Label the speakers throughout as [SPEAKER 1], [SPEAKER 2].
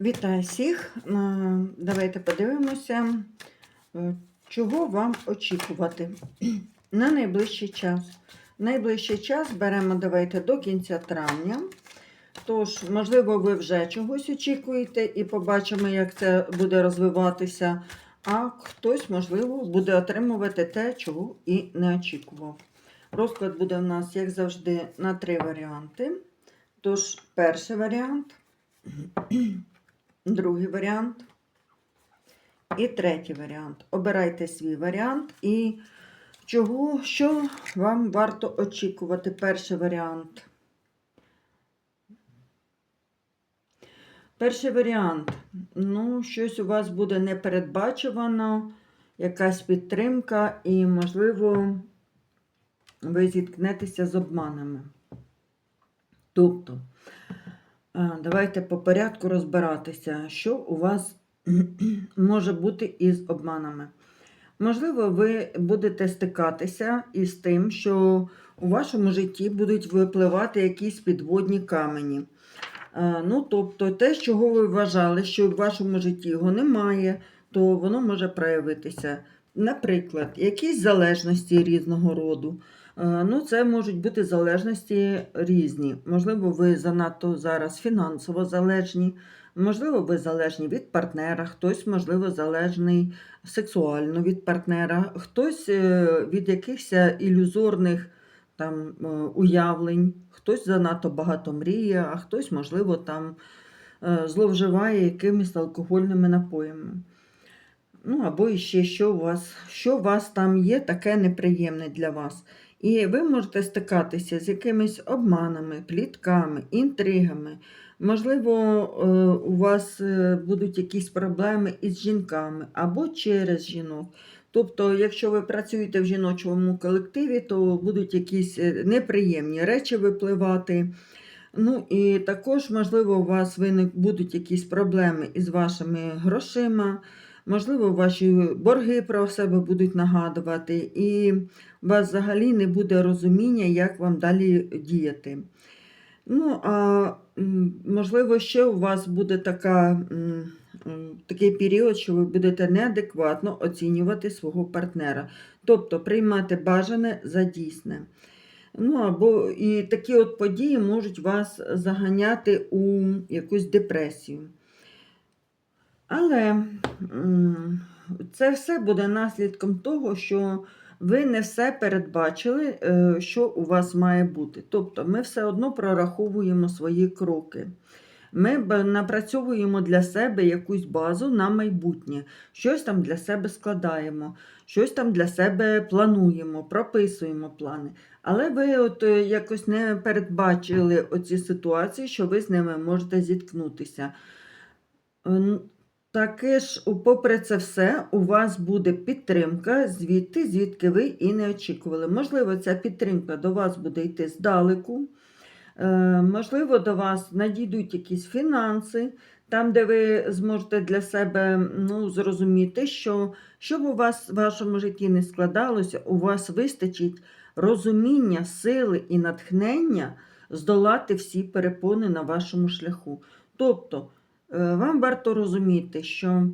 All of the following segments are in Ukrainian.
[SPEAKER 1] Вітаю всіх! Е, Давайте подивимося, е, чого вам очікувати на найближчий час. Найближчий час беремо давайте до кінця травня. Тож, можливо, ви вже чогось очікуєте і побачимо, як це буде розвиватися. А хтось, можливо, буде отримувати те, чого і не очікував. Розклад буде в нас, як завжди, на три варіанти. Тож, перший варіант. Другий варіант. І третій варіант. Обирайте свій варіант і чого, що вам варто очікувати. Перший варіант. Перший варіант. Ну, щось у вас буде непередбачувано, якась підтримка, і, можливо, ви зіткнетеся з обманами. Тобто, Давайте по порядку розбиратися, що у вас може бути із обманами. Можливо, ви будете стикатися із тим, що у вашому житті будуть випливати якісь підводні камені. Ну, тобто, те, чого ви вважали, що в вашому житті його немає, то воно може проявитися. Наприклад, якісь залежності різного роду. Е, Ну, це можуть бути залежності різні. Можливо, ви занадто зараз фінансово залежні, можливо, ви залежні від партнера, хтось, можливо, залежний сексуально від партнера, хтось е, від якихось ілюзорних там, е, уявлень, хтось занадто багато мріє, а хтось, можливо, там зловживає якимись алкогольними напоями. Ну, або ще що у вас, що у вас там є таке неприємне для вас. І ви можете стикатися з якимись обманами, плітками, інтригами. Можливо, е, у вас е, будуть якісь проблеми із жінками або через жінок. Тобто, якщо ви працюєте в жіночому колективі, то будуть якісь е, неприємні речі випливати. Ну і також, можливо, у вас виник будуть якісь проблеми із вашими грошима. Можливо, ваші борги про себе будуть нагадувати, і у вас взагалі не буде розуміння, як вам далі діяти. Ну, а можливо, ще у вас буде така, такий період, що ви будете неадекватно оцінювати свого партнера, тобто приймати бажане за дійсне. Ну, або і такі от події можуть вас заганяти у якусь депресію. Але це все буде наслідком того, що ви не все передбачили, е, що у вас має бути. Тобто ми все одно прораховуємо свої кроки. Ми напрацьовуємо для себе якусь базу на майбутнє, щось там для себе складаємо, щось там для себе плануємо, прописуємо плани. Але ви от е, якось не передбачили оці ситуації, що ви з ними можете зіткнутися. Таке ж, попри це все, у вас буде підтримка звідти, звідки ви і не очікували. Можливо, ця підтримка до вас буде йти здалеку. Е, Можливо, до вас надійдуть якісь фінанси, там, де ви зможете для себе ну, зрозуміти, що щоб у вас в вашому житті не складалося, у вас вистачить розуміння, сили і натхнення здолати всі перепони на вашому шляху. Тобто, Вам варто розуміти, що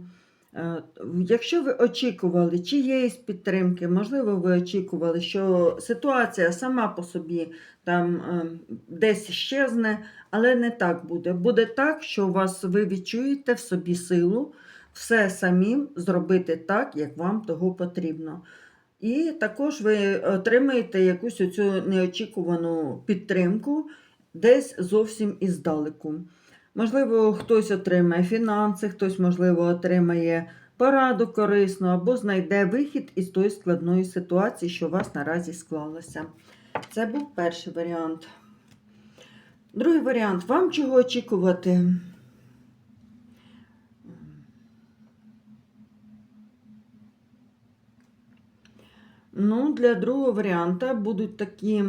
[SPEAKER 1] е, якщо ви очікували чиєїсь підтримки, можливо, ви очікували, що ситуація сама по собі там е, десь щезне, але не так буде. Буде так, що у вас ви відчуєте в собі силу все самим зробити так, як вам того потрібно. І також ви отримаєте якусь оцю неочікувану підтримку десь зовсім іздалеку. Можливо, хтось отримає фінанси, хтось, можливо, отримає пораду корисну або знайде вихід із тої складної ситуації, що у вас наразі склалася. Це був перший варіант. Другий варіант. Вам чого очікувати? Ну, для другого варіанта будуть такі.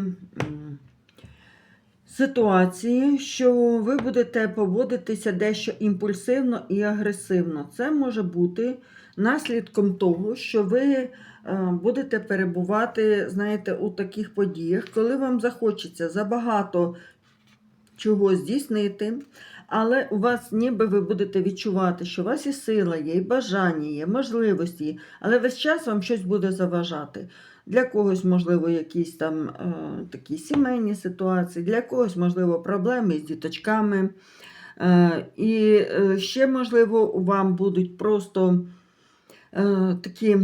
[SPEAKER 1] Ситуації, що ви будете поводитися дещо імпульсивно і агресивно. Це може бути наслідком того, що ви е, будете перебувати, знаєте, у таких подіях, коли вам захочеться забагато чого здійснити, Але у вас ніби ви будете відчувати, що у вас і сила є, і бажання є, можливості, але весь час вам щось буде заважати. Для когось, можливо, якісь там е, такі сімейні ситуації, для когось, можливо, проблеми з діточками. Е, і е, ще, можливо, вам будуть просто е, такі е,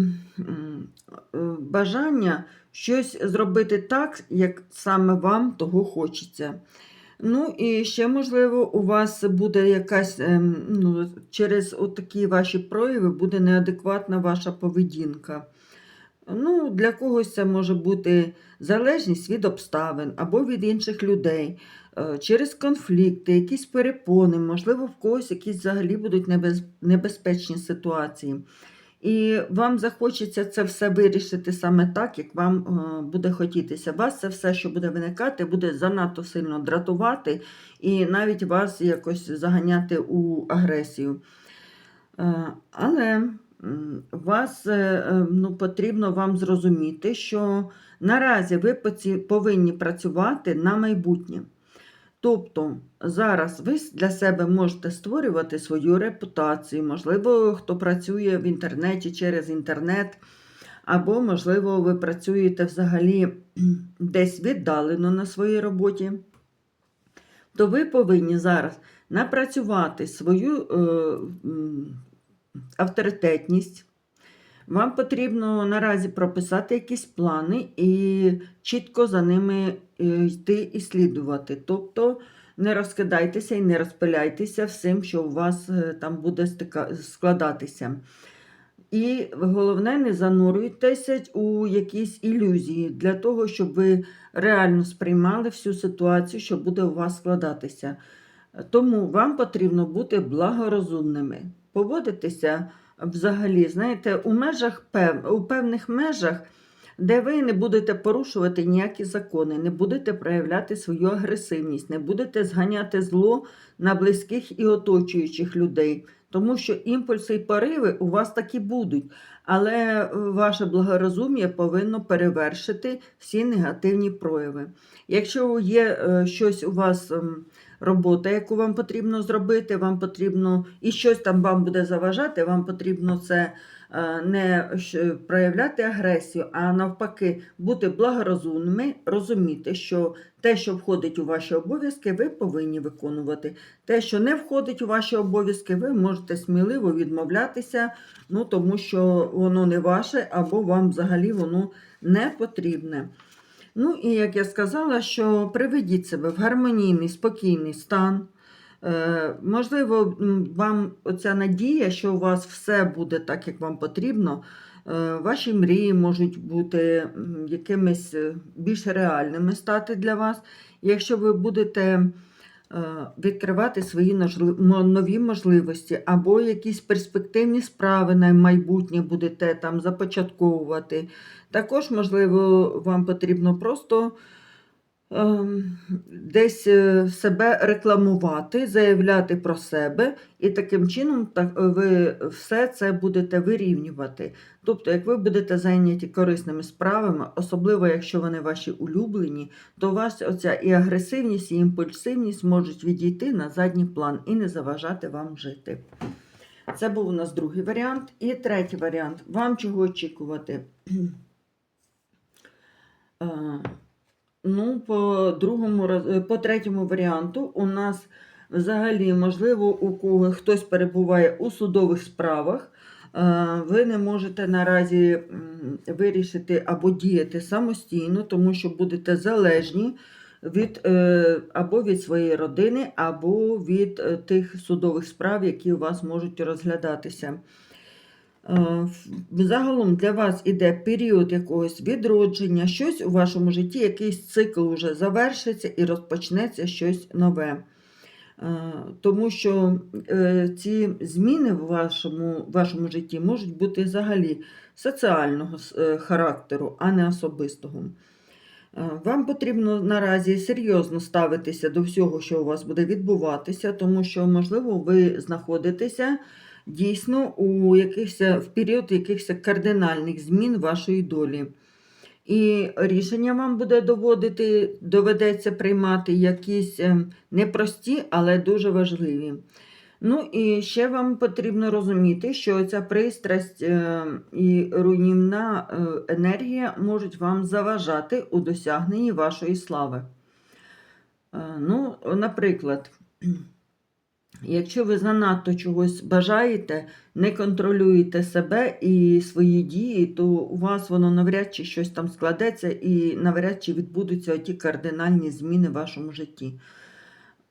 [SPEAKER 1] бажання щось зробити так, як саме вам того хочеться. Ну і ще, можливо, у вас буде якась, ем, ну, через такі ваші прояви буде неадекватна ваша поведінка. Ну, Для когось це може бути залежність від обставин або від інших людей, е, через конфлікти, якісь перепони, можливо, в когось якісь взагалі будуть небезпечні ситуації. І вам захочеться це все вирішити саме так, як вам е, буде хотітися. Вас це все, що буде виникати, буде занадто сильно дратувати і навіть вас якось заганяти у агресію. Е, Але вас е, е, ну, потрібно вам зрозуміти, що наразі ви повинні працювати на майбутнє. Тобто зараз ви для себе можете створювати свою репутацію, можливо, хто працює в інтернеті через інтернет, або, можливо, ви працюєте взагалі десь віддалено на своїй роботі, то ви повинні зараз напрацювати свою е, авторитетність. Вам потрібно наразі прописати якісь плани і чітко за ними е, йти і слідувати. Тобто не розкидайтеся і не розпиляйтеся всім, що у вас е, там буде складатися. І головне, не занурюйтеся у якісь ілюзії для того, щоб ви реально сприймали всю ситуацію, що буде у вас складатися. Тому вам потрібно бути благорозумними, поводитися взагалі, знаєте, у межах у певних межах, де ви не будете порушувати ніякі закони, не будете проявляти свою агресивність, не будете зганяти зло на близьких і оточуючих людей. Тому що імпульси і пориви у вас такі будуть, але е, ваше благорозум'я повинно перевершити всі негативні прояви. Якщо є е, щось у вас ем, робота, яку вам потрібно зробити, вам потрібно і щось там вам буде заважати, вам потрібно це не проявляти агресію, а навпаки, бути благорозумними, розуміти, що те, що входить у ваші обов'язки, ви повинні виконувати. Те, що не входить у ваші обов'язки, ви можете сміливо відмовлятися, ну тому що воно не ваше, або вам взагалі воно не потрібне. Ну і як я сказала, що приведіть себе в гармонійний, спокійний стан. Е, можливо, вам оця надія, що у вас все буде так, як вам потрібно. е, Ваші мрії можуть бути якимись е, більш реальними стати для вас. Якщо ви будете відкривати свої нові можливості, або якісь перспективні справи на майбутнє будете там започатковувати. Також, можливо, вам потрібно просто десь е, себе рекламувати, заявляти про себе, і таким чином е, ви все це будете вирівнювати. Тобто, як ви будете зайняті корисними справами, особливо якщо вони ваші улюблені, то у вас оця і агресивність, і імпульсивність можуть відійти на задній план і не заважати вам жити. Це був у нас другий варіант. І третій варіант. Вам чого очікувати? Ну, по другому е, по третьому варіанту у нас взагалі, можливо, у кого хтось перебуває у судових справах. е, Ви не можете наразі вирішити або діяти самостійно, тому що будете залежні від е, або від своєї родини, або від тих судових справ, які у вас можуть розглядатися. Е, Загалом для вас іде період якогось відродження, щось у вашому житті, якийсь цикл вже завершиться і розпочнеться щось нове. Е, Тому що е, ці зміни в вашому, вашому житті можуть бути взагалі соціального характеру, а не особистого. Вам потрібно наразі серйозно ставитися до всього, що у вас буде відбуватися, тому що, можливо, ви знаходитеся дійсно у якихось, в період якихось кардинальних змін вашої долі. І рішення вам буде доводити, доведеться приймати якісь е, непрості, але дуже важливі. Ну і ще вам потрібно розуміти, що ця пристрасть е, і руйнівна е, енергія можуть вам заважати у досягненні вашої слави. Е, Ну, наприклад, якщо ви занадто чогось бажаєте, не контролюєте себе і свої дії, то у вас воно навряд чи щось там складеться і навряд чи відбудуться ті кардинальні зміни в вашому житті.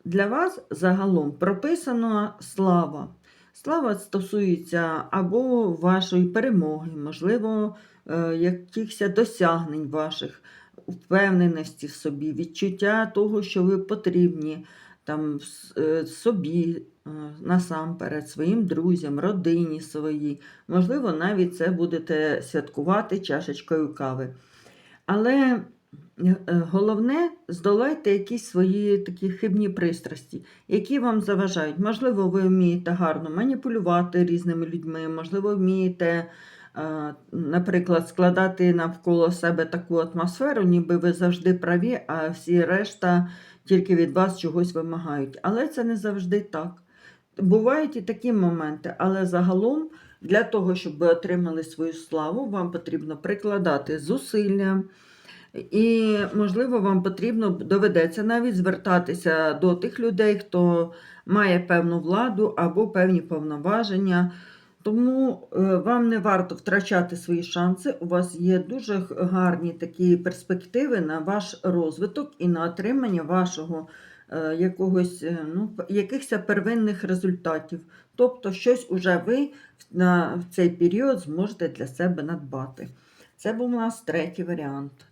[SPEAKER 1] Для вас загалом прописано слава. Слава стосується або вашої перемоги, можливо, е, якихось досягнень ваших, впевненості в собі, відчуття того, що ви потрібні там, е, собі е, насамперед, своїм друзям, родині своїй. Можливо, навіть це будете святкувати чашечкою кави. Але е, головне, здолайте якісь свої такі хибні пристрасті, які вам заважають. Можливо, ви вмієте гарно маніпулювати різними людьми, можливо, вмієте, наприклад, складати навколо себе таку атмосферу, ніби ви завжди праві, а всі решта тільки від вас чогось вимагають. Але це не завжди так. Бувають і такі моменти, але загалом для того, щоб ви отримали свою славу, вам потрібно прикладати зусилля. І, можливо, вам потрібно доведеться навіть звертатися до тих людей, хто має певну владу або певні повноваження. Тому е, вам не варто втрачати свої шанси. У вас є дуже гарні такі перспективи на ваш розвиток і на отримання вашого е, якогось, е, ну, якихось первинних результатів. Тобто, щось уже ви на в цей період зможете для себе надбати. Це був у нас третій варіант.